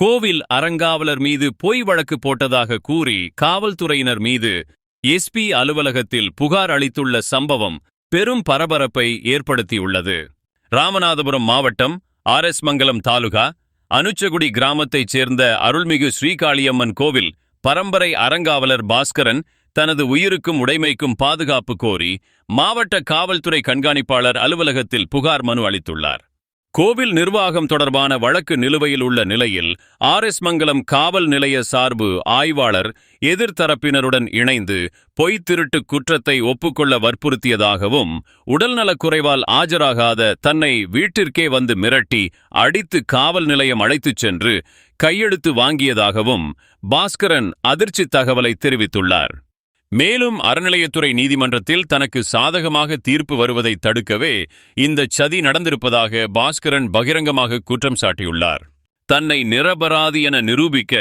கோவில் அறங்காவலர் மீது பொய் வழக்கு போட்டதாக கூறி காவல்துறையினர் மீது எஸ்பி அலுவலகத்தில் புகார் அளித்துள்ள சம்பவம் பெரும் பரபரப்பை ஏற்படுத்தியுள்ளது. ராமநாதபுரம் மாவட்டம் ஆர் எஸ் மங்கலம் தாலுகா அனுச்சகுடி கிராமத்தைச் சேர்ந்த அருள்மிகு ஸ்ரீகாளியம்மன் கோவில் பரம்பரை அறங்காவலர் பாஸ்கரன் தனது உயிருக்கும் உடைமைக்கும் பாதுகாப்பு கோரி மாவட்ட காவல்துறை கண்காணிப்பாளர் அலுவலகத்தில் புகார் மனு அளித்துள்ளார். கோவில் நிர்வாகம் தொடர்பான வழக்கு நிலுவையில் உள்ள நிலையில் ஆர் எஸ் மங்கலம் காவல் நிலைய சார்பு ஆய்வாளர் எதிர்த்தரப்பினருடன் இணைந்து பொய்த் திருட்டு குற்றத்தை ஒப்புக்கொள்ள வற்புறுத்தியதாகவும் உடல்நலக் குறைவால் ஆஜராகாத தன்னை வீட்டிற்கே வந்து மிரட்டி அடித்து காவல் நிலையம் அழைத்துச் சென்று கையெழுத்து வாங்கியதாகவும் பாஸ்கரன் அதிர்ச்சி தகவலை தெரிவித்துள்ளார். மேலும் அறநிலையத்துறை நீதிமன்றத்தில் தனக்கு சாதகமாக தீர்ப்பு வருவதை தடுக்கவே இந்த சதி நடந்திருப்பதாக பாஸ்கரன் பகிரங்கமாக குற்றம் சாட்டியுள்ளார். தன்னை நிரபராதி என நிரூபிக்க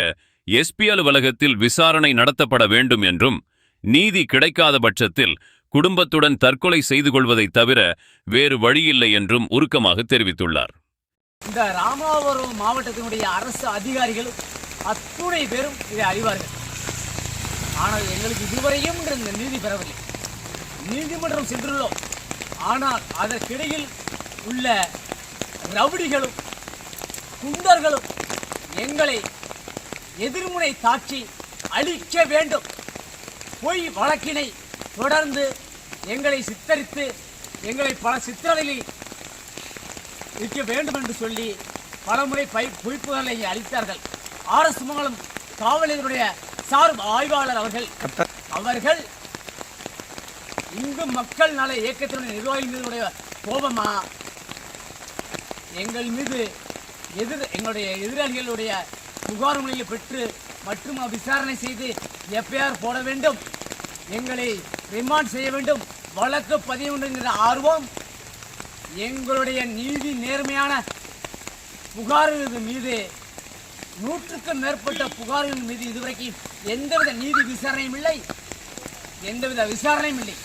எஸ்பி அலுவலகத்தில் விசாரணை நடத்தப்பட வேண்டும் என்றும் நீதி கிடைக்காத பட்சத்தில் குடும்பத்துடன் தற்கொலை செய்து கொள்வதை தவிர வேறு வழியில்லை என்றும் உருக்கமாக தெரிவித்துள்ளார். இந்த ராமநாதபுரம் மாவட்டத்தினுடைய அரசு அதிகாரிகள் அத்துணை பேரும் இதை அறிவார்கள். ஆனால் எங்களுக்கு இதுவரையும் இந்த நீதி பெறவில்லை. நீதிமன்றம் சென்றுள்ளோம். ஆனால் அதற்கிடையில் உள்ள ரவுடிகளும் குண்டர்களும் எங்களை எதிர்முனை தாக்கி அழிக்க வேண்டும். பொய் வழக்கினை தொடர்ந்து எங்களை சித்தரித்து எங்களை பல சித்திரவதையில் இருக்க வேண்டும் என்று சொல்லி பலமுறை பை பொய்ப்புகளை அளித்தார்கள். ஆர்எஸ் மங்கலம் காவலர்களுடைய சார்பு ஆய்வாளர் அவர்கள். அவர்கள் இங்கு மக்கள் நல இயக்கத்தினுடைய நிர்வாகிகள் மீதுடைய கோபமா? எங்கள் மீது எதிர் எங்களுடைய எதிராளிகளுடைய புகார்களை பெற்று மற்றும் விசாரணை செய்து எஃப்ஐஆர் போட வேண்டும். எங்களை ரிமாண்ட் செய்ய வேண்டும். வழக்கு பதிவு வேண்டும் என்கிற ஆர்வம் எங்களுடைய நீதி நேர்மையான புகார்கள் மீது நூற்றுக்கும் மேற்பட்ட புகார்கள் மீது இதுவரைக்கும் எந்தவித நீதி விசாரணையும் இல்லை. எந்தவித விசாரணையும் இல்லை.